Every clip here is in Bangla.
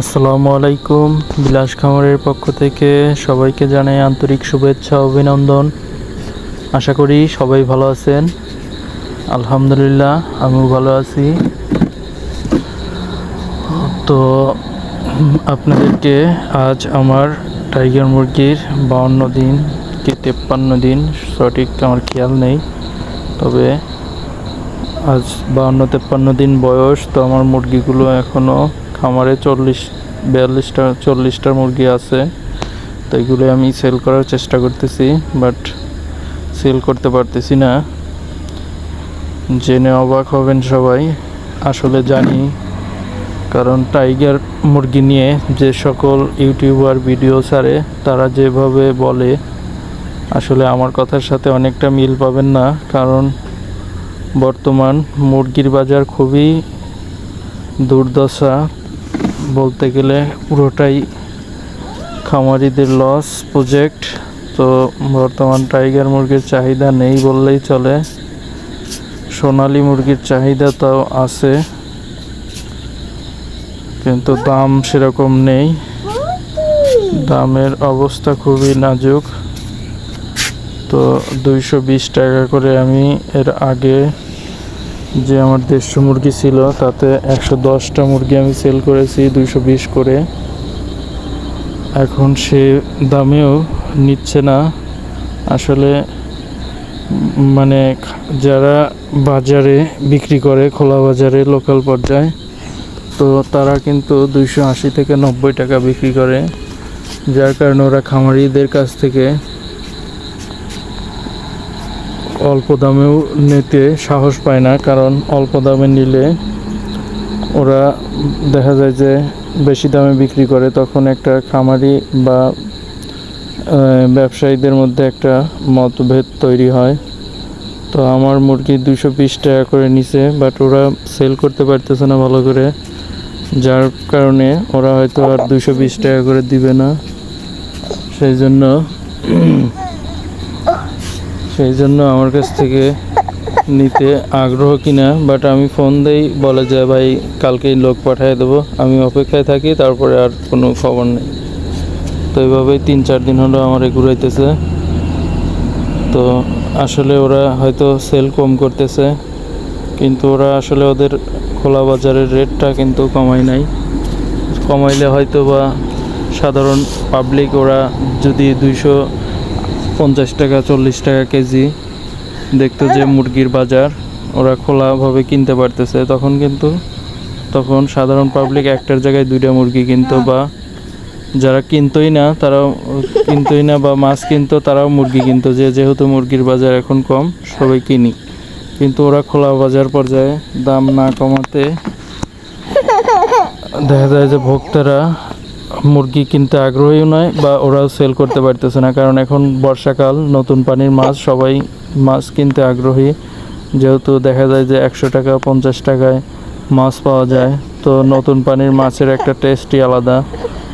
আসসালামু আলাইকুম। বিলাস খামারের পক্ষ থেকে সবাইকে জানাই আন্তরিক শুভেচ্ছা, অভিনন্দন। আশা করি সবাই ভালো আছেন। আলহামদুলিল্লাহ, আমিও ভালো আছি। তো, আপনাদেরকে আজ আমার টাইগার মুরগির বাউন্ন দিন কি তেপ্পান্ন দিন সঠিক আমার খেয়াল নেই। তবে আজ বাউন্ন তেপ্পান্ন দিন বয়স, তো আমার মুরগিগুলো এখনও খামারে চল্লিশ, বিয়াল্লিশটা, চল্লিশটা মুরগি আছে। তো এগুলো আমি সেল করার চেষ্টা করতেছি বাট সেল করতে পারতেছি না। জেনে অবাক হবেন সবাই, আসলে জানি। কারণ টাইগার মুরগি নিয়ে যে সকল ইউটিউবার ভিডিও ছাড়ে, তারা যেভাবে বলে, আসলে আমার কথার সাথে অনেকটা মিল পাবেন না। কারণ বর্তমান মুরগির বাজার খুবই দুর্দশা। বলতে গেলে পুরোটাই খামারিদের লস প্রজেক্ট তো বর্তমান টাইগার মুরগির চাহিদা নেই বললেই চলে। সোনালি মুরগির চাহিদা তাও আছে, কিন্তু দাম সেরকম নেই। দামের অবস্থা খুবই নাজুক। তো দুইশো বিশ টাকা করে আমি এর আগে যে আমার দেড়শো মুরগি ছিল, তাতে একশো দশটা মুরগি আমি সেল করেছি, দুইশো বিশ করে। এখন সে দামেও নিচ্ছে না। আসলে মানে যারা বাজারে বিক্রি করে, খোলা বাজারে লোকাল পর্যায়ে, তো তারা কিন্তু দুইশো আশি থেকে নব্বই টাকা বিক্রি করে। যার কারণে ওরা খামারিদের কাছ থেকে অল্প দামেও নিতে সাহস পায় না, কারণ অল্প দামে নিলে ওরা দেখা যায় যে বেশি দামে বিক্রি করে। তখন একটা খামারি বা ব্যবসায়ীদের মধ্যে একটা মতভেদ তৈরি হয়। তো আমার মুরগি দুশো বিশ টাকা করে নিছে বাট ওরা সেল করতে পারতেছে না ভালো করে। যার কারণে ওরা হয়তো আর দুশো বিশ টাকা করে দিবে না। সেই জন্য সেই জন্য আমার কাছ থেকে নিতে আগ্রহ কিনা বাট আমি ফোন দেই, বলে যে, ভাই, কালকেই লোক পাঠিয়ে দেবো। আমি অপেক্ষায় থাকি, তারপরে আর কোনো খবর নেই। তো এইভাবেই তিন চার দিন হলো আমার ঘুরাইতেছে। তো আসলে ওরা হয়তো সেল কম করতেছে, কিন্তু ওরা আসলে ওদের খোলা বাজারের রেটটা কিন্তু কমায় নাই। কমাইলে হয়তো বা সাধারণ পাবলিক ওরা যদি দুইশো পঞ্চাশ টাকা, চল্লিশ টাকা কেজি। দেখতো যে মুরগির বাজার, ওরা খোলাভাবে কিনতে পারতেছে। তখন কিন্তু, তখন সাধারণ পাবলিক একটার জায়গায় দুইটা মুরগি কিনতো বা যারা কিনতোই না, তারাও কিনতোই না বা মাছ কিনতো, তারাও মুরগি কিনতো। যে যেহেতু মুরগির বাজার এখন কম, সবাই কিনি। কিন্তু ওরা খোলা বাজার পর্যায়ে দাম না কমাতে দেখা যায় যে ভোক্তারা মুরগি কিনতে আগ্রহীও নয় বা ওরাও সেল করতে পারতেছে না। কারণ এখন বর্ষাকাল, নতুন পানির মাছ, সবাই মাছ কিনতে আগ্রহী। যেহেতু দেখা যায় যে একশো টাকা, পঞ্চাশ টাকায় মাছ পাওয়া যায়, তো নতুন পানির মাছের একটা টেস্টই আলাদা।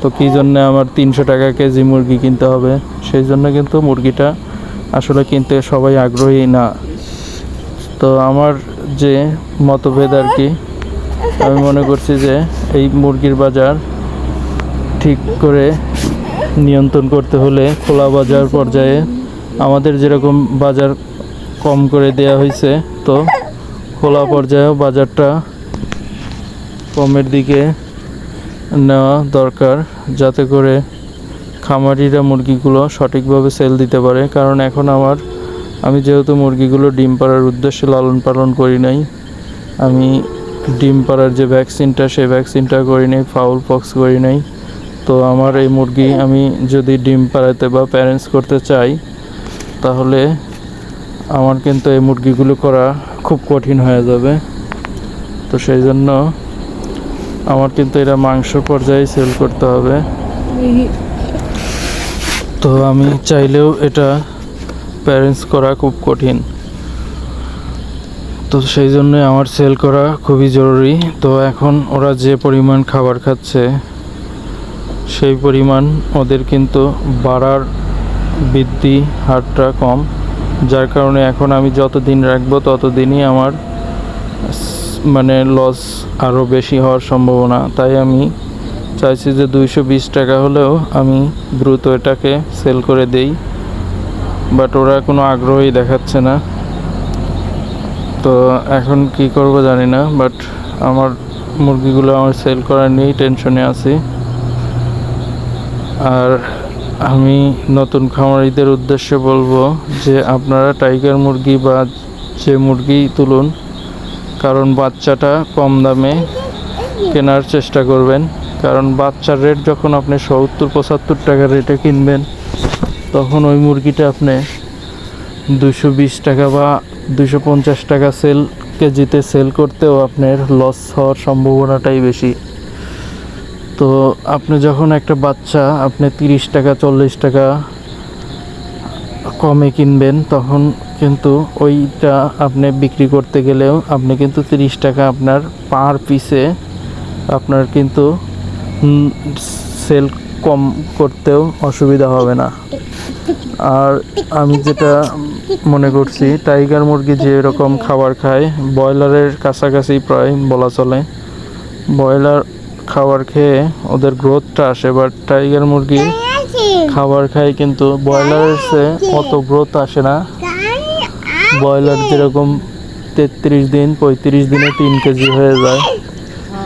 তো কী জন্যে আমার তিনশো টাকা কেজি মুরগি কিনতে হবে? সেই জন্য কিন্তু মুরগিটা আসলে কিনতে সবাই আগ্রহী না। তো আমার যে মতভেদ আর কি, আমি মনে করছি যে এই মুরগির বাজার ঠিক করে নিয়ন্ত্রণ করতে হলে খোলা বাজার পর্যায়ে আমাদের যেরকম বাজার কম করে দেয়া হয়েছে, তো খোলা পর্যায়েও বাজারটা কমের দিকে নেওয়া দরকার যাতে করে খামারিরা মুরগিগুলো সঠিকভাবে সেল দিতে পারে। কারণ এখন আমার, আমি যেহেতু মুরগিগুলো ডিম পাড়ার উদ্দেশ্যে লালন পালন করি নাই, আমি ডিম পাড়ার যে ভ্যাকসিনটা সেই ভ্যাকসিনটা করি নাই ফাউল পক্স করি নাই। তো আমার এই মুরগি আমি যদি ডিম পাড়াতে বা প্যারেন্টস করতে চাই, তাহলে আমার কিন্তু এই মুরগিগুলো করা খুব কঠিন হয়ে যাবে। তো সেই জন্য আমার কিন্তু এটা মাংস পর্যায়ে সেল করতে হবে। তো আমি চাইলেও এটা প্যারেন্টস করা খুব কঠিন। তো সেই জন্য আমার সেল করা খুবই জরুরি। তো এখন ওরা যে পরিমাণ খাবার খাচ্ছে সেই পরিমাণ ওদের কিন্তু বাড়ার বৃদ্ধি হারটা কম। যার কারণে এখন আমি যত দিন রাখব ততদিনই আমার মানে লস আরও বেশি হওয়ার সম্ভাবনা। তাই আমি চাইছি যে দুইশো বিশ টাকা হলেও আমি দ্রুত এটাকে সেল করে দেই। বাট ওরা কোনো আগ্রহই দেখাচ্ছে না। তো এখন কি করব জানি না বাট আমার মুরগিগুলো আমার সেল করার নিয়েই টেনশনে আছি। আর আমি নতুন খামারিদের উদ্দেশ্যে বলব যে আপনারা টাইগার মুরগি বা যে মুরগি তুলুন, কারণ বাচ্চাটা কম দামে কেনার চেষ্টা করবেন। কারণ বাচ্চার রেট যখন আপনি সত্তর, পঁচাত্তর টাকার রেটে কিনবেন, তখন ওই মুরগিটা আপনি দুশো বিশ টাকা বা দুশো পঞ্চাশ টাকা সেল কেজিতে সেল করতেও আপনার লস হওয়ার সম্ভাবনাটাই বেশি। তো আপনি যখন একটা বাচ্চা, আপনি তিরিশ টাকা, চল্লিশ টাকা কমে কিনবেন, তখন কিন্তু ওইটা আপনি বিক্রি করতে গেলেও আপনি কিন্তু তিরিশ টাকা আপনার পার পিসে আপনার কিন্তু সেল কম করতেও অসুবিধা হবে না। আর আমি যেটা মনে করছি, টাইগার মুরগি যে এরকম খাবার খায়, ব্রয়লারের কাছাকাছি প্রায় বলা চলে। ব্রয়লার খাবার খেয়ে ওদের গ্রোথটা আসে বাট টাইগার মুরগি খাবার খায় কিন্তু ব্রয়লারের চেয়ে অত গ্রোথ আসে না। ব্রয়লার যেরকম তেত্রিশ দিন, পঁয়ত্রিশ দিনে তিন কেজি হয়ে যায়।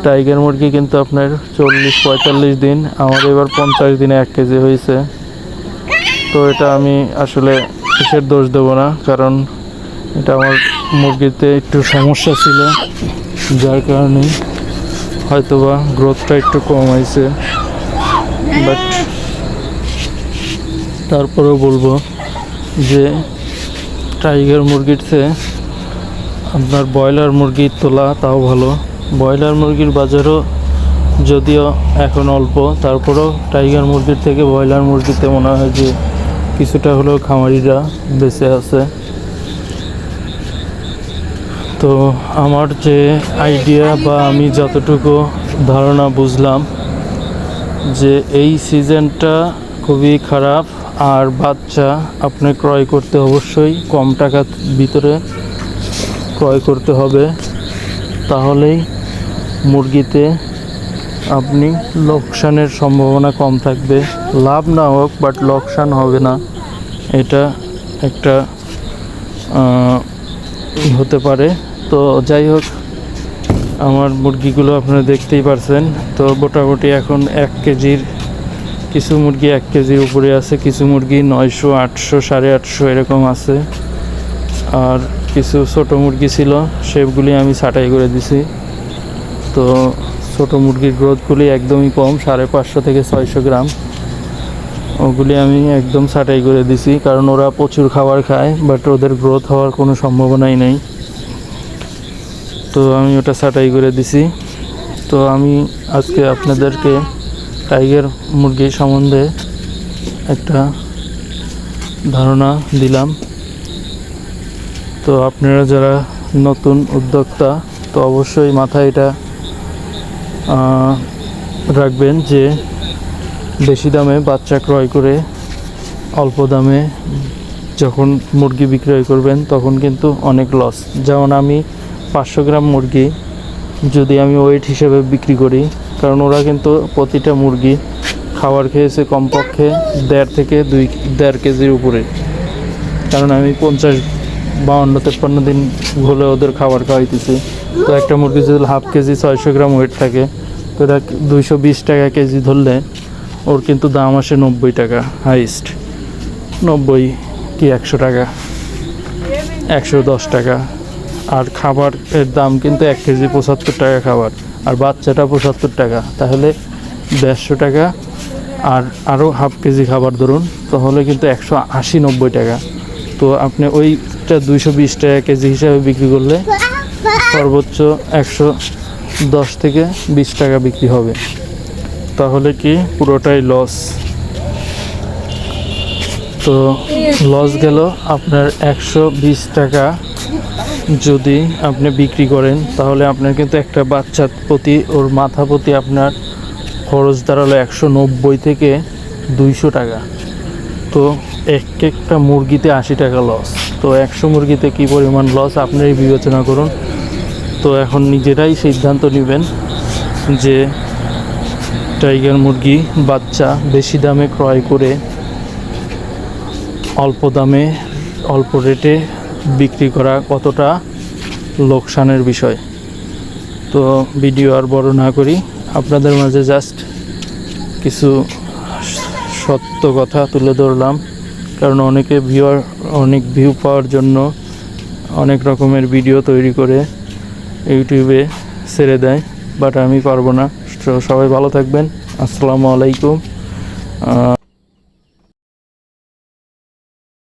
টাইগার মুরগি কিন্তু আপনার চল্লিশ, পঁয়তাল্লিশ দিন আমার এবার পঞ্চাশ দিনে এক কেজি হয়েছে। তো এটা আমি আসলে কিসের দোষ দেবো না, কারণ এটা আমার মুরগিতে একটু সমস্যা ছিল, যার কারণে হয়তোবা গ্রোথটা একটু কম হয়েছে বাট তারপরেও বলব যে টাইগার মুরগির চেয়ে আপনার ব্রয়লার মুরগির তোলা তাও ভালো। ব্রয়লার মুরগির বাজারও যদিও এখন অল্প, তারপরেও টাইগার মুরগির থেকে ব্রয়লার মুরগিতে মনে হয় যে কিছুটা হলেও খামারিরা বেঁচে আছে। তো আমার যে আইডিয়া বা আমি যতটুকু ধারণা বুঝলাম যে এই সিজনটা খুবই খারাপ, আর বাচ্চা আপনি ক্রয় করতে অবশ্যই কম টাকার ভিতরে ক্রয় করতে হবে। তাহলেই মুরগিতে আপনি লোকসানের সম্ভাবনা কম থাকবে। লাভ না হোক বাট লোকসান হবে না। এটা একটা হতে পারে। তো যাই হোক, আমার মুরগিগুলো আপনারা দেখতেই পারছেন। তো মোটামুটি এখন এক কেজির কিছু মুরগি এক কেজির উপরে আছে, কিছু মুরগি নয়শো, আটশো, সাড়ে আটশো এরকম আছে। আর কিছু ছোট মুরগি ছিল, সেগুলি আমি ছাঁটাই করে দিছি। তো ছোট মুরগির গ্রোথগুলি একদমই কম, সাড়ে পাঁচশো থেকে ছয়শো গ্রাম। ওগুলি আমি একদম ছাঁটাই করে দিছি, কারণ ওরা প্রচুর খাবার খায়, বাট ওদের গ্রোথ হওয়ার কোনো সম্ভাবনাই নেই। তো আমি ওটা ছাঁটাই করে দিছি। তো আমি আজকে আপনাদেরকে টাইগার মুরগি সম্বন্ধে একটা ধারণা দিলাম। তো আপনারা যারা নতুন উদ্যোক্তা, তো অবশ্যই মাথায় এটা রাখবেন যে বেশি দামে বাচ্চা ক্রয় করে অল্প দামে যখন মুরগি বিক্রয় করবেন, তখন কিন্তু অনেক লস যেমন আমি পাঁচশো গ্রাম মুরগি যদি আমি ওয়েট হিসেবে বিক্রি করি, কারণ ওরা কিন্তু প্রতিটা মুরগি খাবার খেয়েছে কমপক্ষে দেড় থেকে দুই, দেড় কেজির উপরে। কারণ আমি পঞ্চাশ, বাউন্ন, তেপ্পান্ন দিন হলে ওদের খাবার খাওয়াইতেছি। তো একটা মুরগি যদি হাফ কেজি ছয়শো গ্রাম ওয়েট থাকে, তো এটা দুইশো বিশ টাকা কেজি ধরলে ওর কিন্তু দাম আসে নব্বই টাকা হাইস্ট নব্বই কি একশো টাকা? একশো দশ টাকা। আর খাবারের দাম কিন্তু এক কেজি পঁচাত্তর টাকা খাবার। আর বাচ্চাটা পঁচাত্তর টাকা। তাহলে দেড়শো টাকা আর আরও হাফ কেজি খাবার ধরুন, তাহলে কিন্তু একশো আশি নব্বই টাকা। তো আপনি ওইটা দুইশো বিশ টাকা কেজি হিসাবে বিক্রি করলে সর্বোচ্চ একশো দশ থেকে বিশ টাকা বিক্রি হবে। তাহলে কি পুরোটাই লস তো লস গেল আপনার একশো বিশ টাকা যদি আপনি বিক্রি করেন, তাহলে আপনার কিন্তু একটা বাচ্চার প্রতি, ওর মাথা প্রতি আপনার খরচ দাঁড়াল একশো নব্বই থেকে দুইশো টাকা। তো এক একটা মুরগিতে আশি টাকা লস তো একশো মুরগিতে কী পরিমাণ লস আপনারই বিবেচনা করুন। তো এখন নিজেরাই সিদ্ধান্ত নেবেন যে টাইগার মুরগি বাচ্চা বেশি দামে ক্রয় করে অল্প দামে, অল্প রেটে বিক্রি করা কতটা লোকসানের বিষয়। তো ভিডিও আর বড় না করি, আপনাদের মাঝে জাস্ট কিছু সত্য কথা তুলে ধরলাম। কারণ অনেকে ভিউয়ার অনেক ভিউ পাওয়ার জন্য অনেক রকমের ভিডিও তৈরি করে ইউটিউবে ছেড়ে দেয় বাট আমি পারব না। সবাই ভালো থাকবেন। আসসালামু আলাইকুম।